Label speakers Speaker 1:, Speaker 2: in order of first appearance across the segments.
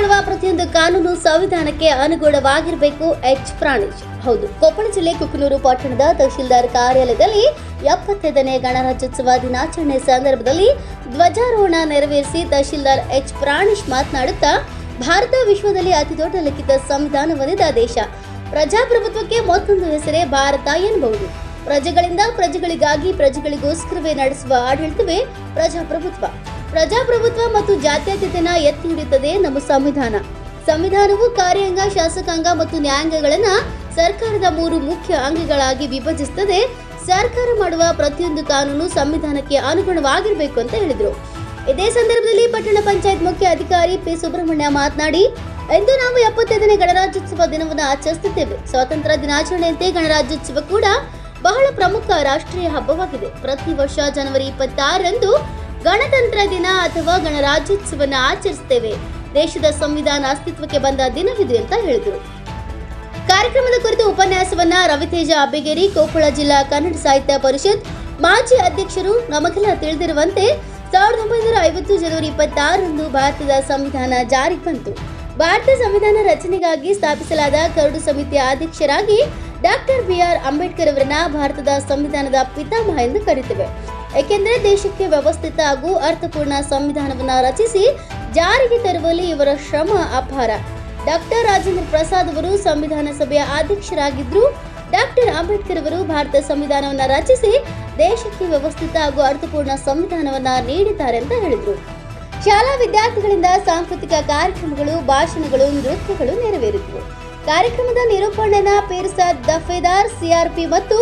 Speaker 1: ಮಾಡುವ ಪ್ರತಿಯೊಂದು ಕಾನೂನು ಸಂವಿಧಾನಕ್ಕೆ ಅನುಗುಣವಾಗಿರಬೇಕು ಎಚ್ ಪ್ರಾಣೇಶ್. ಹೌದು, ಕೊಪ್ಪಳ ಜಿಲ್ಲೆ ಕುಕನೂರು ಪಟ್ಟಣದ ತಹಶೀಲ್ದಾರ್ ಕಾರ್ಯಾಲಯದಲ್ಲಿ ಎಪ್ಪತ್ತೈದನೇ ಗಣರಾಜ್ಯೋತ್ಸವ ದಿನಾಚರಣೆ ಸಂದರ್ಭದಲ್ಲಿ ಧ್ವಜಾರೋಹಣ ನೆರವೇರಿಸಿ ತಹಶೀಲ್ದಾರ್ ಎಚ್ ಪ್ರಾಣೇಶ್ ಮಾತನಾಡುತ್ತಾ, ಭಾರತ ವಿಶ್ವದಲ್ಲಿ ಅತಿ ದೊಡ್ಡ ಲಿಖಿತ ಸಂವಿಧಾನ ಹೊಂದಿದ ದೇಶ. ಪ್ರಜಾಪ್ರಭುತ್ವಕ್ಕೆ ಮತ್ತೊಂದು ಹೆಸರೇ ಭಾರತ ಎನ್ನಬಹುದು ಪ್ರಜೆಗಳಿಂದ ಪ್ರಜೆಗಳಿಗಾಗಿ ಪ್ರಜೆಗಳಿಗೋಸ್ಕರವೇ ನಡೆಸುವ ಆಡಳಿತವೇ ಪ್ರಜಾಪ್ರಭುತ್ವ. ಪ್ರಜಾಪ್ರಭುತ್ವ ಮತ್ತು ಜಾತ್ಯತೀತನ ಎತ್ತಿ ಹಿಡಿಯುತ್ತದೆ ನಮ್ಮ ಸಂವಿಧಾನ. ಸಂವಿಧಾನವು ಕಾರ್ಯಾಂಗ, ಶಾಸಕಾಂಗ ಮತ್ತು ನ್ಯಾಯಾಂಗಗಳನ್ನ ಸರ್ಕಾರದ ಮೂರು ಮುಖ್ಯ ಅಂಗಗಳಾಗಿ ವಿಭಜಿಸುತ್ತದೆ ಸರ್ಕಾರ ಮಾಡುವ ಪ್ರತಿಯೊಂದು ಕಾನೂನು ಸಂವಿಧಾನಕ್ಕೆ ಅನುಗುಣವಾಗಿರಬೇಕು ಅಂತ ಹೇಳಿದರು. ಇದೇ ಸಂದರ್ಭದಲ್ಲಿ ಪಟ್ಟಣ ಪಂಚಾಯತ್ ಮುಖ್ಯ ಅಧಿಕಾರಿ ಪಿ. ಸುಬ್ರಹ್ಮಣ್ಯ ಮಾತನಾಡಿ, ಇಂದು ನಾವು ಎಪ್ಪತ್ತೈದನೇ ಗಣರಾಜ್ಯೋತ್ಸವ ದಿನವನ್ನು ಆಚರಿಸುತ್ತೇವೆ ಸ್ವಾತಂತ್ರ್ಯ ದಿನಾಚರಣೆಯಂತೆ ಗಣರಾಜ್ಯೋತ್ಸವ ಕೂಡ ಬಹಳ ಪ್ರಮುಖ ರಾಷ್ಟ್ರೀಯ ಹಬ್ಬವಾಗಿದೆ. ಪ್ರತಿ ವರ್ಷ ಜನವರಿ ಇಪ್ಪತ್ತಾರರಂದು ಗಣತಂತ್ರ ದಿನ ಅಥವಾ ಗಣರಾಜ್ಯೋತ್ಸವನ ಆಚರಿಸುತ್ತೇವೆ. ದೇಶದ ಸಂವಿಧಾನ ಅಸ್ತಿತ್ವಕ್ಕೆ ಬಂದ ದಿನವಿದು ಅಂತ ಹೇಳಿದರು. ಕಾರ್ಯಕ್ರಮದ ಕುರಿತು ಉಪನ್ಯಾಸವನ್ನ ರವಿತೇಜ ಅಬ್ಬಿಗೇರಿ, ಕೊಪ್ಪಳ ಜಿಲ್ಲಾ ಕನ್ನಡ ಸಾಹಿತ್ಯ ಪರಿಷತ್ ಮಾಜಿ ಅಧ್ಯಕ್ಷರು ನಮಗೆಲ್ಲ ತಿಳಿದಿರುವಂತೆ ಸಾವಿರದ ಒಂಬೈನೂರ ಐವತ್ತು ಜನವರಿ ಇಪ್ಪತ್ತಾರರಂದು ಭಾರತದ ಸಂವಿಧಾನ ಜಾರಿಗೆ ಬಂತು. ಭಾರತ ಸಂವಿಧಾನ ರಚನೆಗಾಗಿ ಸ್ಥಾಪಿಸಲಾದ ಕರಡು ಸಮಿತಿಯ ಅಧ್ಯಕ್ಷರಾಗಿ ಡಾಕ್ಟರ್ ಬಿ ಆರ್ ಅಂಬೇಡ್ಕರ್ ಅವರನ್ನ ಭಾರತದ ಸಂವಿಧಾನದ ಪಿತಾಮಹ ಎಂದು ಕರೀತೇವೆ. ಏಕೆಂದರೆ ದೇಶಕ್ಕೆ ವ್ಯವಸ್ಥಿತ ಹಾಗೂ ಅರ್ಥಪೂರ್ಣ ಸಂವಿಧಾನವನ್ನು ರಚಿಸಿ ಜಾರಿಗೆ ತರುವಲ್ಲಿ ಇವರ ಶ್ರಮ ಅಪಾರ. ಡಾಕ್ಟರ್ ರಾಜೇಂದ್ರ ಪ್ರಸಾದ್ ಅವರು ಸಂವಿಧಾನ ಸಭೆಯ ಅಧ್ಯಕ್ಷರಾಗಿದ್ದರು. ಡಾಕ್ಟರ್ ಅಂಬೇಡ್ಕರ್ ಅವರು ಭಾರತ ಸಂವಿಧಾನವನ್ನು ರಚಿಸಿ ದೇಶಕ್ಕೆ ವ್ಯವಸ್ಥಿತ ಹಾಗೂ ಅರ್ಥಪೂರ್ಣ ಸಂವಿಧಾನವನ್ನು ನೀಡಿದ್ದಾರೆ ಅಂತ ಹೇಳಿದರು. ಶಾಲಾ ವಿದ್ಯಾರ್ಥಿಗಳಿಂದ ಸಾಂಸ್ಕೃತಿಕ ಕಾರ್ಯಕ್ರಮಗಳು, ಭಾಷಣಗಳು, ನೃತ್ಯಗಳು ನೆರವೇರಿದವು. ಕಾರ್ಯಕ್ರಮದ ನಿರೂಪಣೆನ ಪೀರ್ಸಾದ್ ದಫೇದಾರ್ ಸಿಆರ್ಪಿ ಮತ್ತು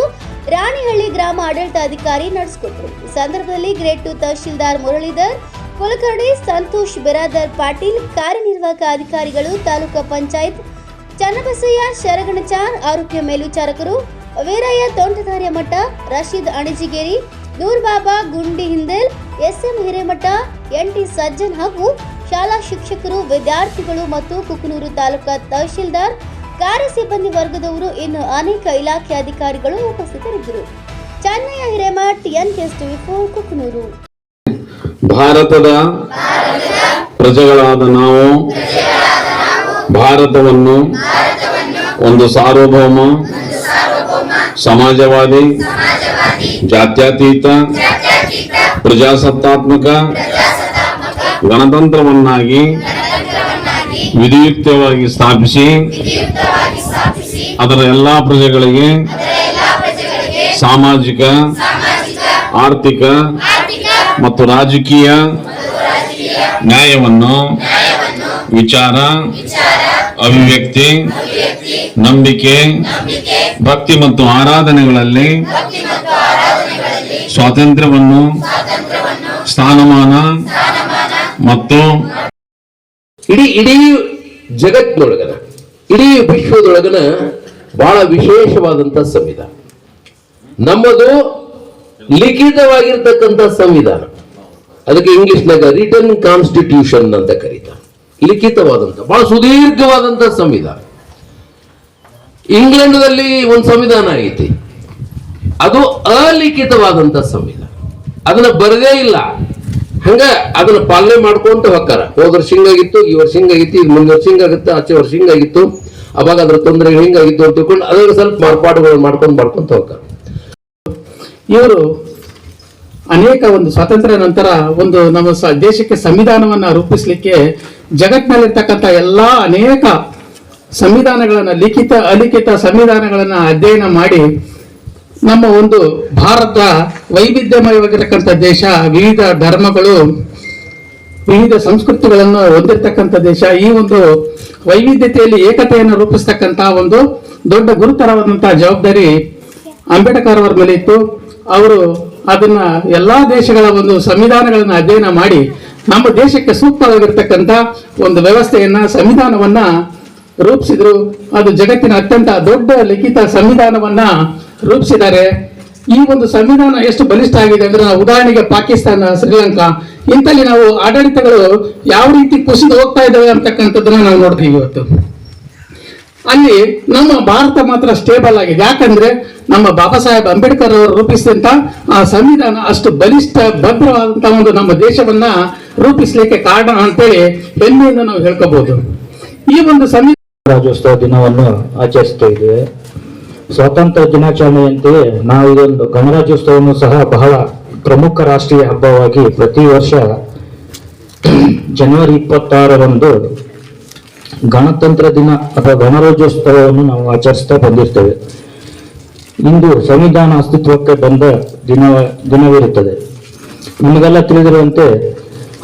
Speaker 1: ರಾಣಿಹಳ್ಳಿ ಗ್ರಾಮ ಆಡಳಿತಾಧಿಕಾರಿ ನಡೆಸಿಕೊಟ್ರು. ಈ ಸಂದರ್ಭದಲ್ಲಿ ಗ್ರೇಡ್ ಟು ತಹಶೀಲ್ದಾರ್ ಮುರಳೀಧರ್, ಕುಲಕರ್ಣಿ ಸಂತೋಷ್, ಬಿರಾದರ್ ಪಾಟೀಲ್, ಕಾರ್ಯನಿರ್ವಾಹಕ ಅಧಿಕಾರಿಗಳು, ತಾಲೂಕಾ ಪಂಚಾಯತ್ ಚನ್ನಬಸಯ್ಯ, ಶರಗಣಚಾರ್, ಆರೋಗ್ಯ ಮೇಲ್ವಿಚಾರಕರು, ವೀರಯ್ಯ ತೋಂಟದಾರ್ಯ ಮಠ, Rashid Anajigeri, Noorbaba Gundi Hindel, S M Hiremath N T Sajjan ಹಾಗೂ ಶಾಲಾ ಶಿಕ್ಷಕರು, ವಿದ್ಯಾರ್ಥಿಗಳು ಮತ್ತು ಕುಕನೂರು ತಾಲೂಕಾ ತಹಶೀಲ್ದಾರ್ ಕಾರ್ಯ ಸಿಬ್ಬಂದಿ ವರ್ಗದವರು ಇನ್ನು ಅನೇಕ ಇಲಾಖೆ ಅಧಿಕಾರಿಗಳು ಉಪಸ್ಥಿತರಿದ್ದರು. ಚೆನ್ನೈಯ Hiremath N K TV four
Speaker 2: ಭಾರತದ ಪ್ರಜೆಗಳಾದ ನಾವು, ಭಾರತವನ್ನು ಒಂದು ಸಾರ್ವಭೌಮ, ಸಮಾಜವಾದಿ, ಜಾತ್ಯತೀತ, ಪ್ರಜಾಸತ್ತಾತ್ಮಕ, ಗಣತಂತ್ರವನ್ನಾಗಿ ವಿಧಿಯುಕ್ತವಾಗಿ ಸ್ಥಾಪಿಸಿ ಅದರ ಎಲ್ಲಾ ಪ್ರಜೆಗಳಿಗೆ ಸಾಮಾಜಿಕ ಆರ್ಥಿಕ ಮತ್ತು ರಾಜಕೀಯ ನ್ಯಾಯವನ್ನು ವಿಚಾರ ಅಭಿವ್ಯಕ್ತಿ ನಂಬಿಕೆ ಭಕ್ತಿ ಮತ್ತು ಆರಾಧನೆಗಳಲ್ಲಿ ಸ್ವಾತಂತ್ರ್ಯವನ್ನು ಸ್ಥಾನಮಾನ ಮತ್ತು
Speaker 3: ಇಡೀ ಇಡೀ ಜಗತ್ತಿನೊಳಗನ, ಇಡೀ ವಿಶ್ವದೊಳಗನ ಬಹಳ ವಿಶೇಷವಾದಂತ ಸಂವಿಧಾನ. ನಮ್ಮದು ಲಿಖಿತವಾಗಿರ್ತಕ್ಕಂಥ ಸಂವಿಧಾನ. ಅದಕ್ಕೆ ಇಂಗ್ಲಿಷ್ನಾಗ ರಿಟರ್ನ್ ಕಾನ್ಸ್ಟಿಟ್ಯೂಷನ್ ಅಂತ ಕರೀತಾರೆ. ಲಿಖಿತವಾದಂತ, ಬಹಳ ಸುದೀರ್ಘವಾದಂಥ ಸಂವಿಧಾನ. ಇಂಗ್ಲೆಂಡ್ದಲ್ಲಿ ಒಂದು ಸಂವಿಧಾನ ಐತಿ. ಅದು ಅಲಿಖಿತವಾದಂಥ ಸಂವಿಧಾನ. ಅದನ್ನ ಬರದೇ ಇಲ್ಲ. ಹಂಗ ಅದನ್ನ ಪಾಲನೆ ಮಾಡ್ಕೊಂತ ಹೋಗ್ತಾರ. ಹೋದ್ರ ವರ್ಷ ಹಿಂಗಾಗಿತ್ತು ಈ ವರ್ಷ ಹಿಂಗಾಗಿತ್ತು ಈಗ ಮುಂದೆ ವರ್ಷ ಹಿಂಗಾಗಿತ್ತು ಆಚೆ ವರ್ಷ ಹಿಂಗಾಗಿತ್ತು ಅವಾಗ ಅದ್ರ ತೊಂದರೆ ಹಿಂಗಾಗಿತ್ತು ಅಂತ ತಿಳ್ಕೊಂಡು ಅದ್ರ ಸ್ವಲ್ಪ ಮಾರ್ಪಾಡುಗಳು ಮಾಡ್ಕೊಂಡು ಮಾಡ್ಕೊಂತ ಹೋಗ್ತಾರ.
Speaker 4: ಇವರು ಅನೇಕ ಒಂದು ಸ್ವಾತಂತ್ರ್ಯ ನಂತರ ಒಂದು ನಮ್ಮ ದೇಶಕ್ಕೆ ಸಂವಿಧಾನವನ್ನ ರೂಪಿಸಲಿಕ್ಕೆ ಜಗತ್ನಲ್ಲಿರ್ತಕ್ಕಂಥ ಎಲ್ಲಾ ಅನೇಕ ಸಂವಿಧಾನಗಳನ್ನ ಲಿಖಿತ, ಅಲಿಖಿತ ಸಂವಿಧಾನಗಳನ್ನ ಅಧ್ಯಯನ ಮಾಡಿ ನಮ್ಮ ಒಂದು ಭಾರತ ವೈವಿಧ್ಯಮಯವಾಗಿರ್ತಕ್ಕಂಥ ದೇಶ, ವಿವಿಧ ಧರ್ಮಗಳು, ವಿವಿಧ ಸಂಸ್ಕೃತಿಗಳನ್ನು ಹೊಂದಿರತಕ್ಕಂಥ ದೇಶ, ಈ ಒಂದು ವೈವಿಧ್ಯತೆಯಲ್ಲಿ ಏಕತೆಯನ್ನು ರೂಪಿಸ್ತಕ್ಕಂಥ ಒಂದು ದೊಡ್ಡ ಗುರುತರವಾದಂತಹ ಜವಾಬ್ದಾರಿ ಅಂಬೇಡ್ಕರ್ ಅವರ ಮೇಲೆ ಇತ್ತು. ಅವರು ಅದನ್ನ ಎಲ್ಲಾ ದೇಶಗಳ ಒಂದು ಸಂವಿಧಾನಗಳನ್ನ ಅಧ್ಯಯನ ಮಾಡಿ ನಮ್ಮ ದೇಶಕ್ಕೆ ಸೂಕ್ತವಾಗಿರ್ತಕ್ಕಂಥ ಒಂದು ವ್ಯವಸ್ಥೆಯನ್ನ, ಸಂವಿಧಾನವನ್ನ ರೂಪಿಸಿದ್ರು. ಅದು ಜಗತ್ತಿನ ಅತ್ಯಂತ ದೊಡ್ಡ ಲಿಖಿತ ಸಂವಿಧಾನವನ್ನ ರೂಪಿಸಿದ್ದಾರೆ. ಈ ಒಂದು ಸಂವಿಧಾನ ಎಷ್ಟು ಬಲಿಷ್ಠ ಆಗಿದೆ ಅಂದ್ರೆ ಉದಾಹರಣೆಗೆ ಪಾಕಿಸ್ತಾನ, ಶ್ರೀಲಂಕಾ, ಇಂಥಲ್ಲಿ ನಾವು ಆಡಳಿತಗಳು ಯಾವ ರೀತಿ ಕುಸಿದು ಹೋಗ್ತಾ ಇದ್ದಾವೆ ಅಂತಕ್ಕಂಥದ್ದನ್ನ ನಾವು ನೋಡ್ತೀವಿ ಇವತ್ತು. ಅಲ್ಲಿ ನಮ್ಮ ಭಾರತ ಮಾತ್ರ ಸ್ಟೇಬಲ್ ಆಗಿದೆ. ಯಾಕಂದ್ರೆ ನಮ್ಮ ಬಾಬಾ ಸಾಹೇಬ್ ಅಂಬೇಡ್ಕರ್ ಅವರು ರೂಪಿಸಿದಂತ ಆ ಸಂವಿಧಾನ ಅಷ್ಟು ಬಲಿಷ್ಠ, ಭದ್ರವಾದಂತ ಒಂದು ನಮ್ಮ ದೇಶವನ್ನ ರೂಪಿಸ್ಲಿಕ್ಕೆ ಕಾರಣ ಅಂತೇಳಿ ಹೆಮ್ಮೆಯಿಂದ ನಾವು ಹೇಳ್ಕೋಬಹುದು ಈ ಒಂದು ಸಂವಿಧಾನ
Speaker 5: ರಾಜ್ಯೋತ್ಸವ ದಿನವನ್ನು ಆಚರಿಸ್ತಾ ಇದ್ದೇವೆ. ಸ್ವಾತಂತ್ರ್ಯ ದಿನಾಚರಣೆಯಂತೆಯೇ ನಾವು ಇದೊಂದು ಗಣರಾಜ್ಯೋತ್ಸವವನ್ನು ಸಹ ಬಹಳ ಪ್ರಮುಖ ರಾಷ್ಟ್ರೀಯ ಹಬ್ಬವಾಗಿ ಪ್ರತಿ ವರ್ಷ ಜನವರಿ ಇಪ್ಪತ್ತಾರರಂದು ಗಣತಂತ್ರ ದಿನ ಅಥವಾ ಗಣರಾಜ್ಯೋತ್ಸವವನ್ನು ನಾವು ಆಚರಿಸ್ತಾ ಬಂದಿರ್ತೇವೆ. ಇಂದು ಸಂವಿಧಾನ ಅಸ್ತಿತ್ವಕ್ಕೆ ಬಂದ ದಿನ, ದಿನವಿರುತ್ತದೆ. ನಿಮಗೆಲ್ಲ ತಿಳಿದಿರುವಂತೆ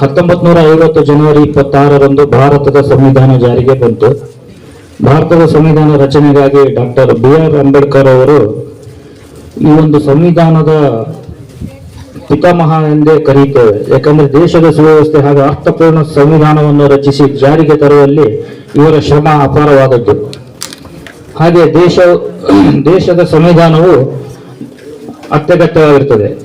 Speaker 5: ಹತ್ತೊಂಬತ್ತು ನೂರ ಐವತ್ತು ಜನವರಿ ಇಪ್ಪತ್ತಾರರಂದು ಭಾರತದ ಸಂವಿಧಾನ ಜಾರಿಗೆ ಬಂತು. ಭಾರತದ ಸಂವಿಧಾನ ರಚನೆಗಾಗಿ ಡಾಕ್ಟರ್ ಬಿ ಆರ್ ಅಂಬೇಡ್ಕರ್ ಅವರು ಈ ಒಂದು ಸಂವಿಧಾನದ ಪಿತಾಮಹ ಎಂದೇ ಕರೆಯುತ್ತೇವೆ. ಯಾಕಂದ್ರೆ ದೇಶದ ಸುವ್ಯವಸ್ಥೆ ಹಾಗೂ ಅರ್ಥಪೂರ್ಣ ಸಂವಿಧಾನವನ್ನು ರಚಿಸಿ ಜಾರಿಗೆ ತರುವಲ್ಲಿ ಇವರ ಶ್ರಮ ಅಪಾರವಾದದ್ದು. ಹಾಗೆ ದೇಶ, ದೇಶದ ಸಂವಿಧಾನವು ಅತ್ಯಗತ್ಯವಾಗಿರುತ್ತದೆ